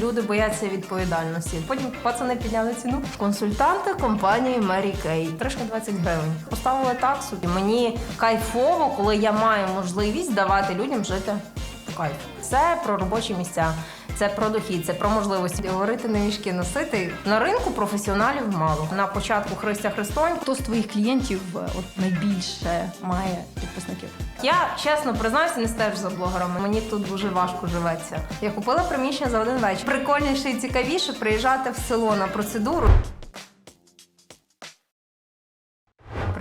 Люди бояться відповідальності. Потім пацани підняли ціну. Консультанти компанії Mary Kay. трошки 20 гривень. Поставили таксу. І мені кайфово, коли я маю можливість давати людям жити по кайфу. Це про робочі місця, це про дохід, це про можливості говорити не мішки носити. На ринку професіоналів мало. На початку Христя Христонь Хто з твоїх клієнтів е, от найбільше має підписників? Я чесно признаюся, не стежу за блогерами. Мені тут дуже важко живеться. Я купила приміщення за один вечір. Прикольніше і цікавіше приїжджати в село на процедуру.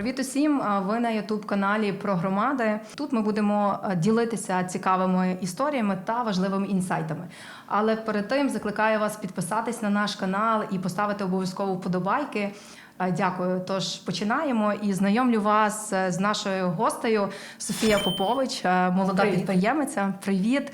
Привіт усім! Ви на youtube каналі про громади. Тут ми будемо ділитися цікавими історіями та важливими інсайтами. Але перед тим закликаю вас підписатись на наш канал і поставити обов'язково вподобайки. Дякую. Тож починаємо і знайомлю вас е, з нашою гостею Софія Попович, е, молода Привіт. підприємиця. Привіт.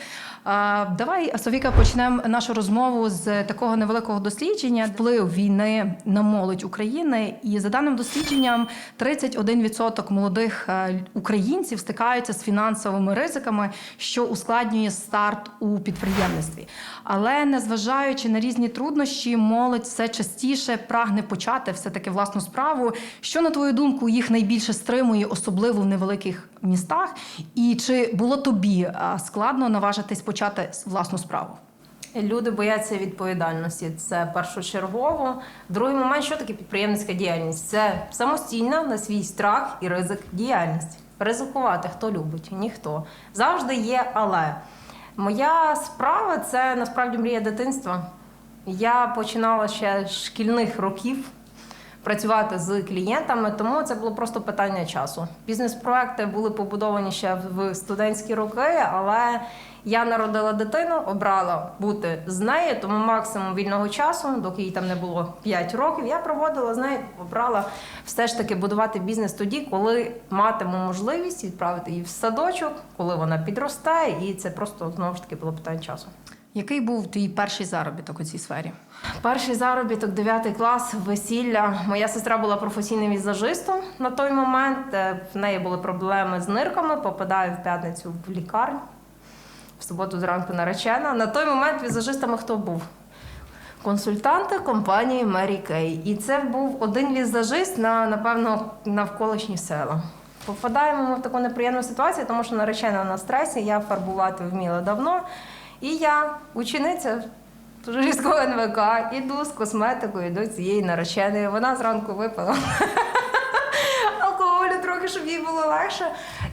Давай, Софіка, почнемо нашу розмову з такого невеликого дослідження вплив війни на молодь України. І за даним дослідженням, 31% молодих е, українців стикаються з фінансовими ризиками, що ускладнює старт у підприємництві. Але незважаючи на різні труднощі, молодь все частіше прагне почати все таки власну справу. Що на твою думку їх найбільше стримує, особливо в невеликих містах? І чи було тобі складно наважитись почати власну справу? Люди бояться відповідальності. Це першочергово. Другий момент, що таке підприємницька діяльність? Це самостійна на свій страх і ризик діяльність. Ризикувати хто любить, ніхто. Завжди є але. Моя справа це насправді мрія дитинства. Я починала ще з шкільних років працювати з клієнтами, тому це було просто питання часу. Бізнес-проекти були побудовані ще в студентські роки, але я народила дитину, обрала бути з нею, тому максимум вільного часу, доки їй там не було 5 років, я проводила з нею, обрала все ж таки будувати бізнес тоді, коли матиму можливість відправити її в садочок, коли вона підросте, і це просто знову ж таки було питання часу. Який був твій перший заробіток у цій сфері? Перший заробіток 9 клас, весілля. Моя сестра була професійним візажистом на той момент. Е, В неї були проблеми з нирками. Попадаю в п'ятницю в лікарню. В суботу зранку наречена. На той момент візажистами хто був? Консультанти компанії Mary Kay. І це був один візажист на, напевно, навколишні села. Попадаємо ми в таку неприємну ситуацію, тому що наречена на стресі, я фарбувати вміла давно. І я, учениця Журійського НВК, іду з косметикою до цієї нареченої. Вона зранку випила алкоголю трохи, щоб їй було легше.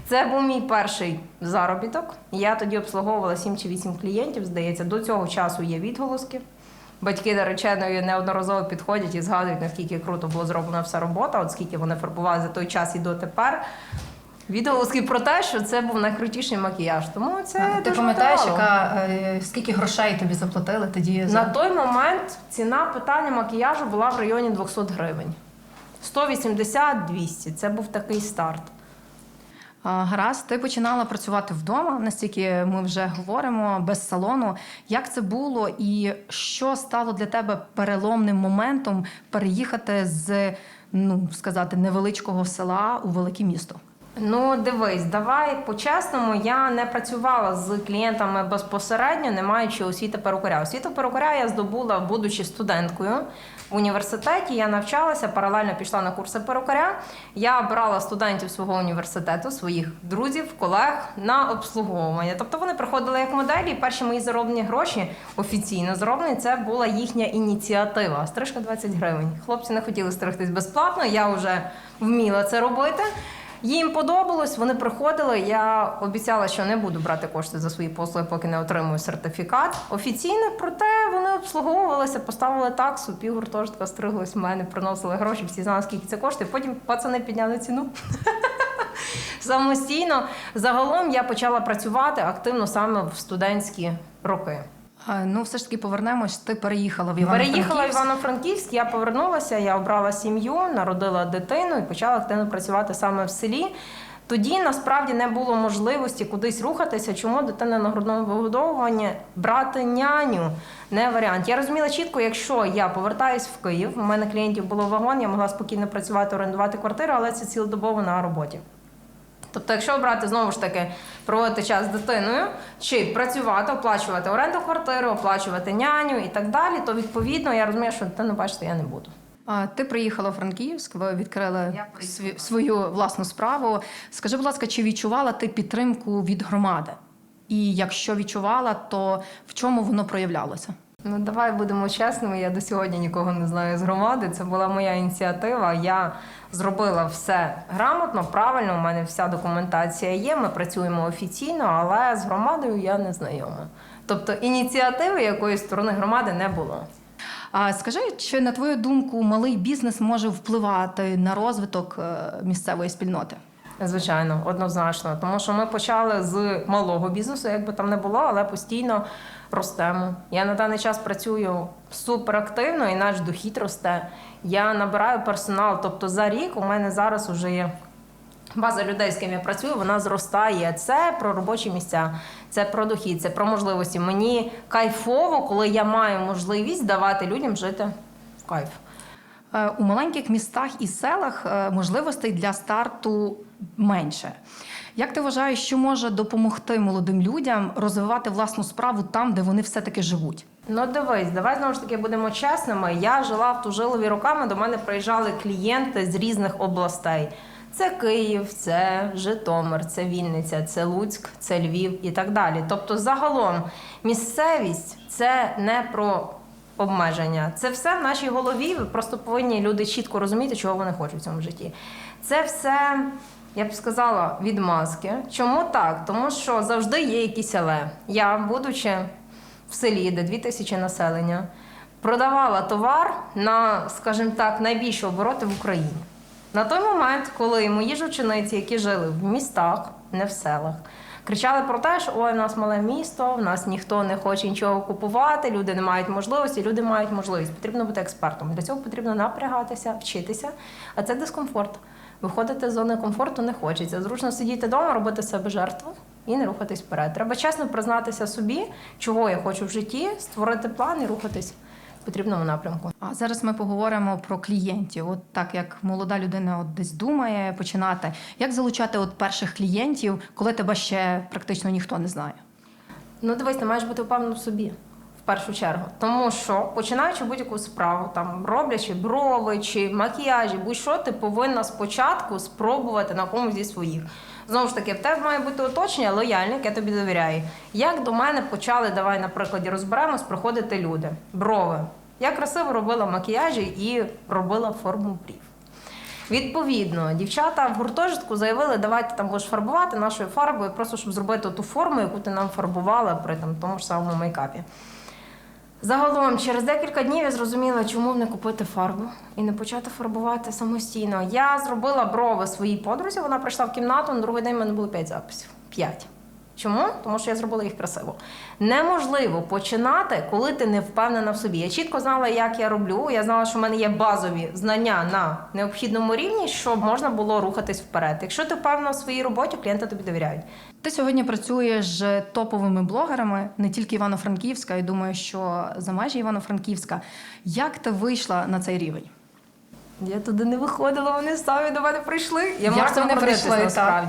Це був мій перший заробіток. Я тоді обслуговувала 7 чи 8 клієнтів, здається. До цього часу є відголоски. Батьки нареченої неодноразово підходять і згадують, наскільки круто було зроблена вся робота, от скільки вони фарбували за той час і дотепер. Відголоски про те, що це був найкрутіший макіяж. Тому це Ти дуже пам'ятаєш, яка е, скільки грошей тобі заплатили тоді за На той момент ціна питання макіяжу була в районі 200 гривень. 180-200. Це був такий старт. А, Гаразд, ти починала працювати вдома, настільки ми вже говоримо, без салону. Як це було, і що стало для тебе переломним моментом переїхати з ну сказати невеличкого села у велике місто? Ну, дивись, давай по-чесному, я не працювала з клієнтами безпосередньо, не маючи освіти перукаря. Освіту перукаря я здобула, будучи студенткою в університеті. Я навчалася, паралельно пішла на курси перукаря. Я брала студентів свого університету, своїх друзів, колег на обслуговування. Тобто вони приходили як моделі, і перші мої зароблені гроші офіційно зароблені. Це була їхня ініціатива. Стрижка 20 гривень. Хлопці не хотіли стригтись безплатно. Я вже вміла це робити. Їм подобалось, вони приходили. Я обіцяла, що не буду брати кошти за свої послуги, поки не отримую сертифікат. Офіційно, проте вони обслуговувалися, поставили таксу, півгуртожитка стриглась в мене, приносили гроші, всі знали, скільки це коштує. Потім пацани підняли ціну. Самостійно. Загалом я почала працювати активно саме в студентські роки. А, Ну, все ж таки повернемось. Ти переїхала в івано Переїхала в Івано-Франківськ, я повернулася, я обрала сім'ю, народила дитину і почала активно працювати саме в селі. Тоді насправді не було можливості кудись рухатися. Чому дитина на грудному вигодовуванні брати няню не варіант. Я розуміла чітко, якщо я повертаюсь в Київ, у мене клієнтів було вагон, я могла спокійно працювати, орендувати квартиру, але це цілодобово на роботі. Тобто, якщо брати знову ж таки проводити час з дитиною, чи працювати, оплачувати оренду квартири, оплачувати няню і так далі, то відповідно я розумію, що дитину бачити я не буду. А, Ти приїхала у Франківськ, ви відкрили сві- свою власну справу. Скажи, будь ласка, чи відчувала ти підтримку від громади? І якщо відчувала, то в чому воно проявлялося? Ну давай будемо чесними. Я до сьогодні нікого не знаю з громади. Це була моя ініціатива. Я зробила все грамотно, правильно. У мене вся документація є. Ми працюємо офіційно, але з громадою я не знайома. Тобто ініціативи якоїсь сторони громади не було. А скажи, чи на твою думку малий бізнес може впливати на розвиток е, місцевої спільноти? Звичайно, однозначно. Тому що ми почали з малого бізнесу, як би там не було, але постійно ростемо. Я на даний час працюю суперактивно, і наш дохід росте. Я набираю персонал. Тобто за рік у мене зараз вже є. База людей, з ким я працюю, вона зростає. Це про робочі місця, це про дохід, це про можливості. Мені кайфово, коли я маю можливість давати людям жити в кайф. Е, У маленьких містах і селах е, можливостей для старту менше. Як ти вважаєш, що може допомогти молодим людям розвивати власну справу там, де вони все-таки живуть? Ну дивись, давай знову ж таки будемо чесними. Я жила в Тужилові роками. До мене приїжджали клієнти з різних областей. Це Київ, це Житомир, це Вінниця, це Луцьк, це Львів і так далі. Тобто, загалом, місцевість це не про обмеження. Це все в нашій голові. Ви просто повинні люди чітко розуміти, чого вони хочуть в цьому житті. Це все, я б сказала, відмазки. Чому так? Тому що завжди є якісь але. Я, будучи в селі, де 2 тисячі населення, продавала товар на, скажімо так, найбільші обороти в Україні. На той момент, коли мої ж учениці, які жили в містах, не в селах, кричали про те, що ой, у нас мале місто, в нас ніхто не хоче нічого купувати, люди не мають можливості, люди мають можливість. Потрібно бути експертом. Для цього потрібно напрягатися, вчитися, а це дискомфорт. Виходити з зони комфорту не хочеться. Зручно сидіти вдома, робити себе жертву і не рухатись вперед. Треба чесно признатися собі, чого я хочу в житті, створити план і рухатись в потрібному напрямку. А зараз ми поговоримо про клієнтів. От так як молода людина от десь думає починати, як залучати от перших клієнтів, коли тебе ще практично ніхто не знає? Ну, дивись, ти маєш бути впевнений в собі першу чергу. Тому що починаючи будь-яку справу, там роблячи брови чи макіяжі, будь-що ти повинна спочатку спробувати на комусь зі своїх. Знову ж таки, в тебе має бути оточення лояльне, яке тобі довіряє. Як до мене почали, давай на прикладі розберемось, приходити люди. Брови. Я красиво робила макіяжі і робила форму брів. Відповідно, дівчата в гуртожитку заявили, давайте там будеш фарбувати нашою фарбою, просто щоб зробити ту форму, яку ти нам фарбувала при там, тому ж самому мейкапі. Загалом, через декілька днів я зрозуміла, чому не купити фарбу і не почати фарбувати самостійно. Я зробила брови своїй подрузі, вона прийшла в кімнату, на другий день в мене було п'ять записів. 5. Чому? Тому що я зробила їх красиво. Неможливо починати, коли ти не впевнена в собі. Я чітко знала, як я роблю. Я знала, що в мене є базові знання на необхідному рівні, щоб можна було рухатись вперед. Якщо ти впевнена в своїй роботі, клієнти тобі довіряють. Ти сьогодні працюєш з топовими блогерами, не тільки Івано-Франківська, і думаю, що за межі Івано-Франківська. Як ти вийшла на цей рівень? Я туди не виходила, вони самі до мене прийшли. Я можу вони гордитись прийшли, так?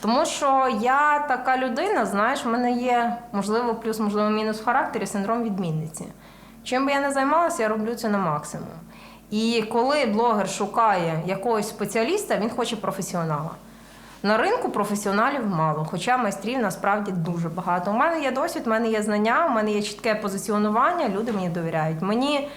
Тому що я така людина, знаєш, в мене є можливо плюс, можливо, мінус в характері синдром відмінниці. Чим би я не займалася, я роблю це на максимум. І коли блогер шукає якогось спеціаліста, він хоче професіонала. На ринку професіоналів мало, хоча майстрів насправді дуже багато. У мене є досвід, у мене є знання, у мене є чітке позиціонування, люди мені довіряють. Мені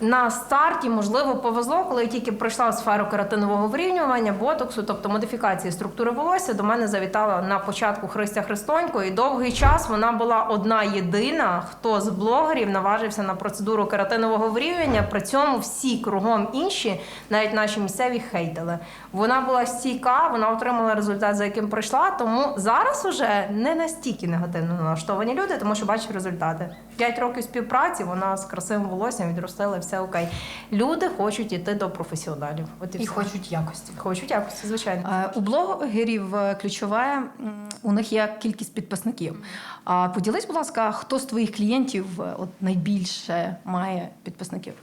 на старті, можливо, повезло, коли я тільки пройшла сферу кератинового вирівнювання, ботоксу, тобто модифікації структури волосся, до мене завітала на початку Христя Христонько, і довгий час вона була одна єдина, хто з блогерів наважився на процедуру кератинового вирівнювання. При цьому всі кругом інші, навіть наші місцеві, хейтили. Вона була стійка, вона отримала результат, за яким пройшла. Тому зараз уже не настільки негативно налаштовані люди, тому що бачать результати. П'ять років співпраці вона з красивим волоссям відростила, все окей. Люди хочуть іти до професіоналів. От і, І все. хочуть якості. хочуть якості, звичайно. Е, У блогерів е, ключове у них є кількість підписників. А поділись, будь ласка, хто з твоїх клієнтів е, от найбільше має підписників?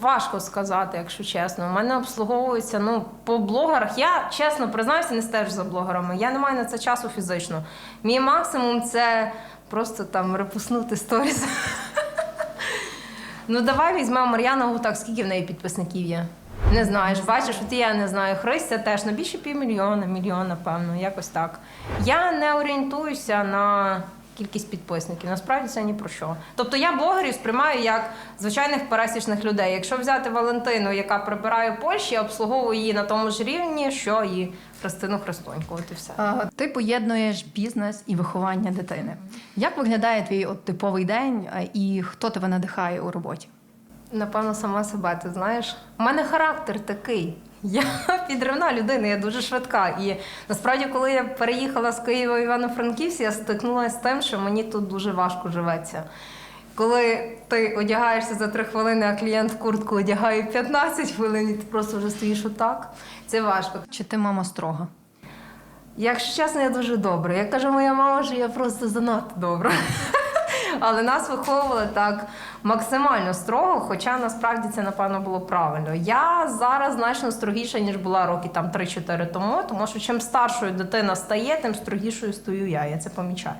Важко сказати, якщо чесно. У мене обслуговується ну по блогерах. Я чесно признаюся, не стежу за блогерами. Я не маю на це часу фізично. Мій максимум це просто там репуснути сторіс. Ну давай візьмемо Мар'яна Гутак, скільки в неї підписників є? Не знаєш, бачиш, от я не знаю. Христя теж на більше півмільйона, мільйон, напевно, якось так. Я не орієнтуюся на кількість підписників. Насправді це ні про що. Тобто я блогерів сприймаю як звичайних пересічних людей. Якщо взяти Валентину, яка прибирає Польщі, я обслуговую її на тому ж рівні, що і Христину Христоньку. От і все. А, Ти поєднуєш бізнес і виховання дитини. Як виглядає твій от типовий день і хто тебе надихає у роботі? Напевно, сама себе, ти знаєш. У мене характер такий. Я підривна людина, я дуже швидка. І насправді, коли я переїхала з Києва в Івано-Франківськ, я стикнулася з тим, що мені тут дуже важко живеться. Коли ти одягаєшся за три хвилини, а клієнт куртку одягає 15 хвилин, і ти просто вже стоїш отак, це важко. Чи ти мама строга? Якщо чесно, я дуже добра. Як каже моя мама, що я просто занадто добра. Але нас виховували так максимально строго, хоча насправді це напевно було правильно. Я зараз значно строгіша, ніж була роки там 3-4 тому, тому що чим старшою дитина стає, тим строгішою стою я. Я це помічаю.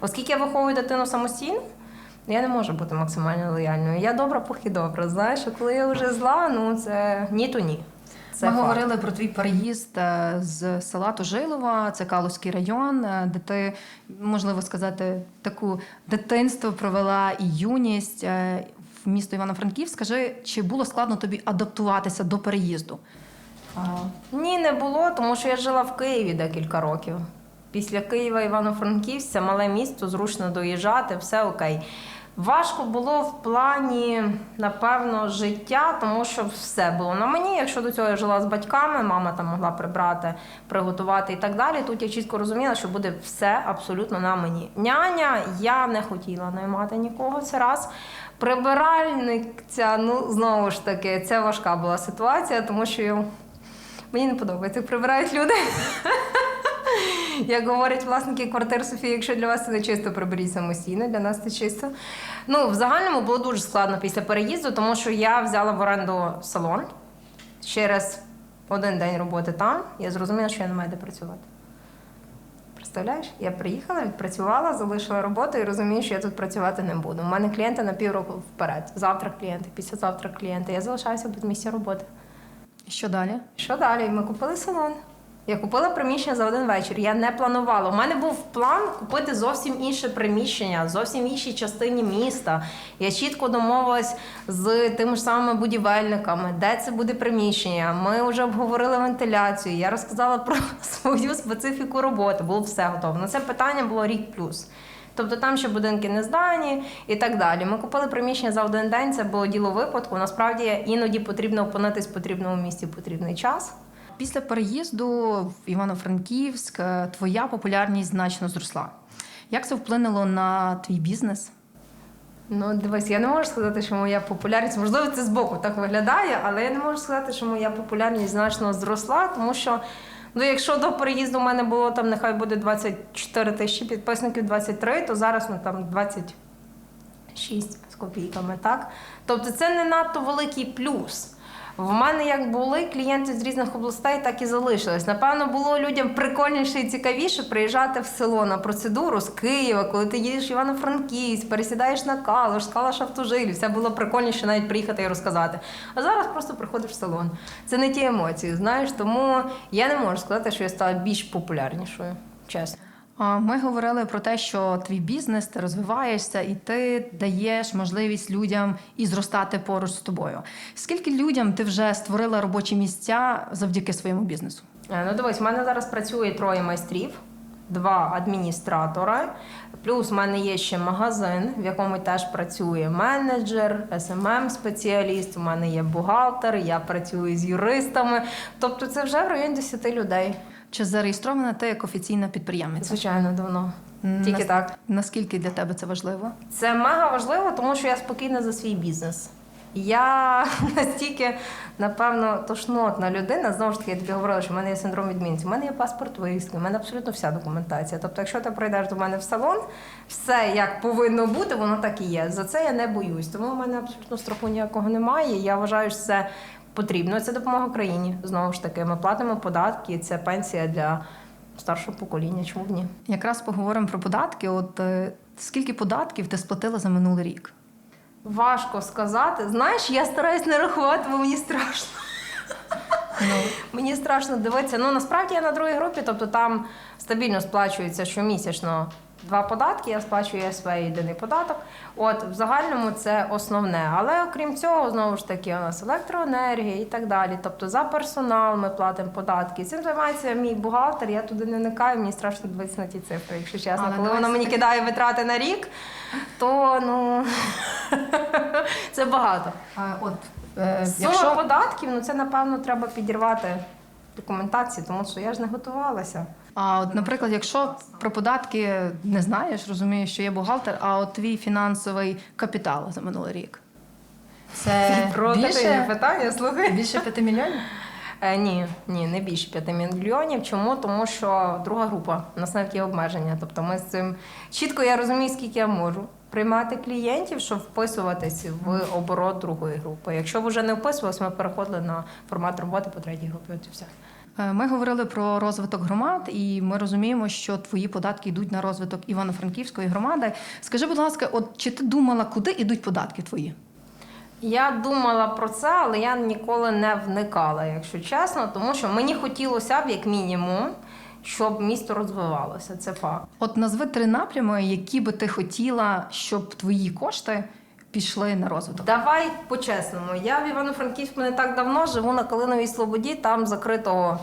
Оскільки я виховую дитину самостійно, я не можу бути максимально лояльною. Я добра, поки добра. Знаєш, коли я вже зла, ну це ні, то ні. Це Ми факт. говорили про твій переїзд е, з села Тужилова, це Калузький район, е, де ти, можливо сказати, таку дитинство провела і юність е, в місто Івано-Франківськ. Скажи, чи було складно тобі адаптуватися до переїзду? Ні, не було, тому що я жила в Києві декілька років. Після Києва Івано-Франківськ це мале місто, зручно доїжджати, все окей. Важко було в плані, напевно, життя, тому що все було на мені. Якщо до цього я жила з батьками, мама там могла прибрати, приготувати і так далі. Тут я чітко розуміла, що буде все абсолютно на мені. Няня я не хотіла наймати нікого. Це раз. Прибиральниця, ну знову ж таки, це важка була ситуація, тому що Мені не подобається, як прибирають люди. Як говорять власники квартир Софії, якщо для вас це не чисто, приберіть самостійно, для нас це чисто. Ну, в загальному було дуже складно після переїзду, тому що я взяла в оренду салон. Через один день роботи там, я зрозуміла, що я не маю де працювати. Представляєш? Я приїхала, відпрацювала, залишила роботу і розумію, що я тут працювати не буду. У мене клієнти на півроку вперед. Завтра клієнти, післязавтра клієнти. Я залишаюся без місця роботи. Що далі? Що далі? Ми купили салон. Я купила приміщення за один вечір. Я не планувала. У мене був план купити зовсім інше приміщення, зовсім іншій частині міста. Я чітко домовилась з тими ж самими будівельниками, де це буде приміщення. Ми вже обговорили вентиляцію. Я розказала про свою специфіку роботи. Було все готово. На це питання було рік плюс. Тобто там ще будинки не здані і так далі. Ми купили приміщення за один день. Це було діло випадку. Насправді іноді потрібно опинитись в потрібному місці в потрібний час. Після переїзду в Івано-Франківськ е, твоя популярність значно зросла. Як це вплинуло на твій бізнес? Ну, дивись, я не можу сказати, що моя популярність, можливо, це збоку так виглядає, але я не можу сказати, що моя популярність значно зросла, тому що ну, якщо до переїзду в мене було там, нехай буде 24 тисячі підписників, 23, то зараз ну, там 26 з копійками, так? Тобто це не надто великий плюс. В мене як були клієнти з різних областей, так і залишились. Напевно, було людям прикольніше і цікавіше приїжджати в село на процедуру з Києва, коли ти їдеш в Івано-Франківськ, пересідаєш на Калуш, з Калуша. Все було прикольніше навіть приїхати і розказати. А зараз просто приходиш в салон. Це не ті емоції, знаєш, тому я не можу сказати, що я стала більш популярнішою, чесно. Ми говорили про те, що твій бізнес, ти розвиваєшся, і ти даєш можливість людям і зростати поруч з тобою. Скільки людям ти вже створила робочі місця завдяки своєму бізнесу? Е, Ну, дивись, в мене зараз працює троє майстрів, два адміністратори. Плюс в мене є ще магазин, в якому теж працює менеджер, smm спеціаліст у мене є бухгалтер, я працюю з юристами. Тобто це вже в районі 10 людей. Чи зареєстрована ти як офіційна підприємиця? Звичайно, давно. Тільки нас- так. Наскільки для тебе це важливо? Це мега важливо, тому що я спокійна за свій бізнес. Я настільки, напевно, тошнотна людина. Знову ж таки, я тобі говорила, що в мене є синдром відмінців. У мене є паспорт виїзки, у мене абсолютно вся документація. Тобто, якщо ти прийдеш до мене в салон, все як повинно бути, воно так і є. За це я не боюсь. Тому в мене абсолютно страху ніякого немає. Я вважаю, що це потрібно. Це допомога країні. Знову ж таки, ми платимо податки, це пенсія для старшого покоління. Чому б ні? Якраз поговоримо про податки. От е, скільки податків ти сплатила за минулий рік? Важко сказати. Знаєш, я стараюсь не рахувати, бо мені страшно. Мені страшно дивитися. Ну насправді я на другій групі, тобто там стабільно сплачується щомісячно два податки. Я сплачую ЄСВ і єдиний податок. От в загальному це основне. Але окрім цього, знову ж таки, у нас електроенергія і так далі. Тобто за персонал ми платимо податки. Цим займається мій бухгалтер. Я туди не никаю. Мені страшно дивитися на ті цифри, якщо чесно. Але Коли вона мені кидає витрати на рік, то ну це багато. А, от е, Сума якщо податків, ну це напевно треба підірвати документації, тому що я ж не готувалася. А от, наприклад, якщо про податки не знаєш, розумієш, що є бухгалтер, а от твій фінансовий капітал за минулий рік. Це Провокативне більше, питання, слухай. більше 5 мільйонів? Е, ні, ні, не більше 5 мільйонів. Чому? Тому що друга група, у нас навіть є обмеження. Тобто ми з цим чітко я розумію, скільки я можу приймати клієнтів, щоб вписуватись в оборот другої групи. Якщо вже не вписувалися, ми переходили на формат роботи по третій групі. От і все. Е, Ми говорили про розвиток громад, і ми розуміємо, що твої податки йдуть на розвиток Івано-Франківської громади. Скажи, будь ласка, от чи ти думала, куди йдуть податки твої? Я думала про це, але я ніколи не вникала, якщо чесно, тому що мені хотілося б, як мінімум, щоб місто розвивалося. Це факт. От назви три напрями, які би ти хотіла, щоб твої кошти пішли на розвиток. Давай по-чесному. Я в Івано-Франківську не так давно живу на Калиновій Слободі, там закритого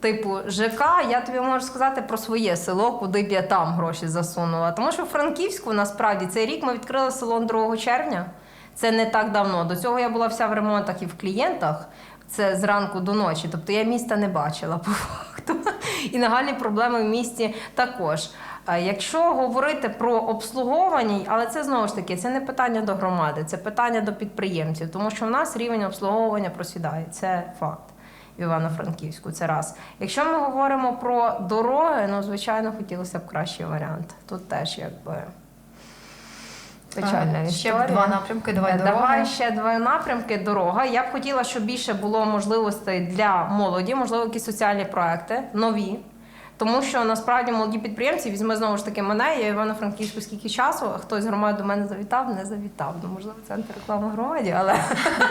типу ЖК. Я тобі можу сказати про своє село, куди б я там гроші засунула. Тому що в Франківську насправді цей рік ми відкрили салон 2 червня. Це не так давно. До цього я була вся в ремонтах і в клієнтах. Це зранку до ночі. Тобто я міста не бачила по факту. І нагальні проблеми в місті також. Якщо говорити про обслуговування, але це знову ж таки це не питання до громади, це питання до підприємців, тому що в нас рівень обслуговування просідає. Це факт в Івано-Франківську. Це раз. Якщо ми говоримо про дороги, ну звичайно хотілося б кращий варіант. Тут теж якби. Печальна Е, Ще два напрямки. Давай Е. Давай ще два напрямки. Дорога. Я б хотіла, щоб більше було можливостей для молоді, можливо, якісь соціальні проекти нові. Тому що насправді молоді підприємці візьме знову ж таки мене. Я Івано-Франківську скільки часу. а Хтось громади до мене завітав, не завітав. Ну, можливо, це антиреклама громаді, але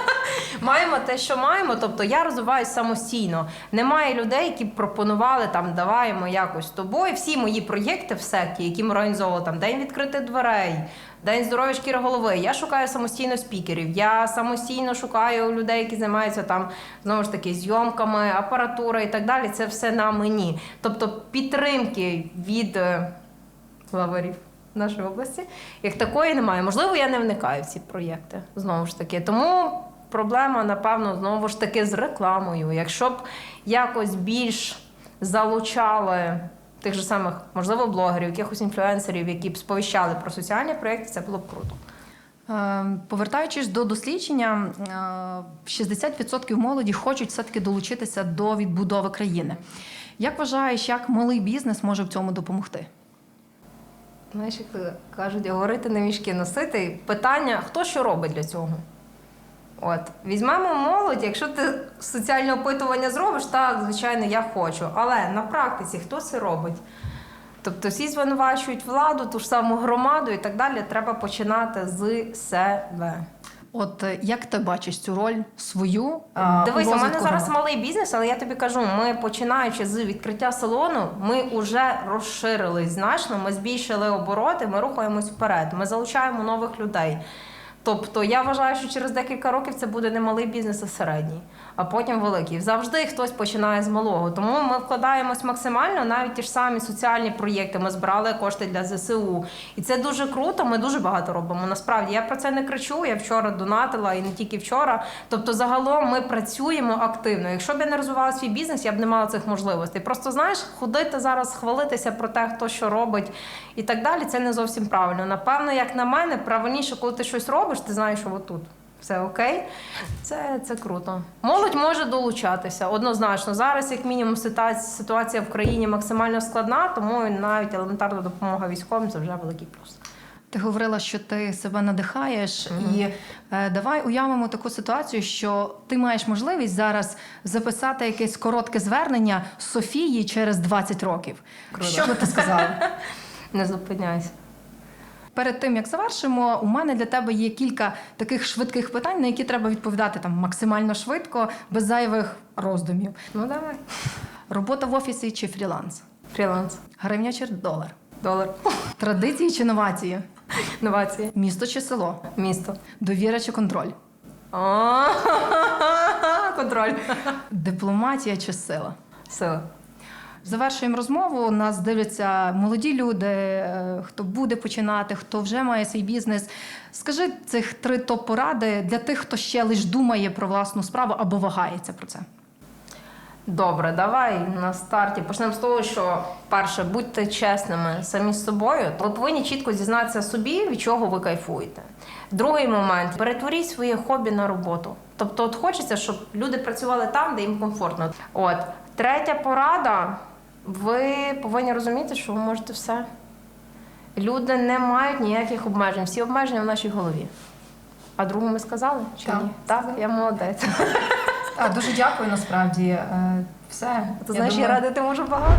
маємо те, що маємо. Тобто я розвиваюся самостійно. Немає людей, які б пропонували там, даваємо якось тобою. Всі мої проєкти всякі, які ми організовували там день відкритих дверей. День здоров'я шкіри голови. Я шукаю самостійно спікерів. Я самостійно шукаю людей, які займаються там знову ж таки зйомками, апаратура і так далі. Це все на мені. Тобто підтримки від е, главарів нашої області, як такої немає. Можливо, я не вникаю в ці проєкти. Знову ж таки. Тому проблема, напевно, знову ж таки з рекламою. Якщо б якось більш залучали тих же самих, можливо, блогерів, якихось інфлюенсерів, які б сповіщали про соціальні проєкти, це було б круто. Е, Повертаючись до дослідження, е, 60% молоді хочуть все-таки долучитися до відбудови країни. Як вважаєш, як малий бізнес може в цьому допомогти? Знаєш, як кажуть, говорити не мішки носити. Питання, хто що робить для цього? От, візьмемо молодь, якщо ти соціальне опитування зробиш, так, звичайно, я хочу. Але на практиці хто це робить? Тобто всі звинувачують владу, ту ж саму громаду і так далі. Треба починати з себе. От е, як ти бачиш цю роль свою? а, Дивись, у мене зараз малий бізнес, але я тобі кажу, ми починаючи з відкриття салону, ми вже розширились значно, ми збільшили обороти, ми рухаємось вперед, ми залучаємо нових людей. Тобто я вважаю, що через декілька років це буде не малий бізнес, а середній, а потім великий. Завжди хтось починає з малого. Тому ми вкладаємось максимально, навіть ті ж самі соціальні проєкти. Ми збирали кошти для ЗСУ. І це дуже круто. Ми дуже багато робимо. Насправді я про це не кричу. Я вчора донатила і не тільки вчора. Тобто, загалом ми працюємо активно. Якщо б я не розвивала свій бізнес, я б не мала цих можливостей. Просто знаєш, ходити зараз, хвалитися про те, хто що робить і так далі. Це не зовсім правильно. Напевно, як на мене, правильніше, коли ти щось робиш, ти знаєш, що отут. все окей. Це, це круто. Молодь може долучатися однозначно. Зараз, як мінімум, ситуація, ситуація в країні максимально складна, тому навіть елементарна допомога військовим це вже великий плюс. Ти говорила, що ти себе надихаєш, і е, давай уявимо таку ситуацію, що ти маєш можливість зараз записати якесь коротке звернення Софії через 20 років. Круто. Що би ти сказала? Не зупиняйся. Перед тим як завершимо, у мене для тебе є кілька таких швидких питань, на які треба відповідати там максимально швидко, без зайвих роздумів. Ну давай. Робота в офісі чи фріланс? Фріланс. Гривня чи долар? Долар. Традиції чи новації? Інновації. Місто чи село? Місто. Довіра чи контроль? Контроль. Дипломатія чи сила? Сила. Завершуємо розмову. Нас дивляться молоді люди, е, хто буде починати, хто вже має свій бізнес. Скажи цих три топ-поради для тих, хто ще лиш думає про власну справу або вагається про це. Добре, давай на старті почнемо з того, що перше, будьте чесними самі з собою. Ви повинні чітко дізнатися собі, від чого ви кайфуєте. Другий момент перетворіть своє хобі на роботу. Тобто, от хочеться, щоб люди працювали там, де їм комфортно. От третя порада. Ви повинні розуміти, що ви можете все. Люди не мають ніяких обмежень. Всі обмеження в нашій голові. А другу ми сказали? Чи Так, ні? Так, я молодець. Так, дуже дякую насправді. Е, Все. Ти знаєш, я радити можу багато.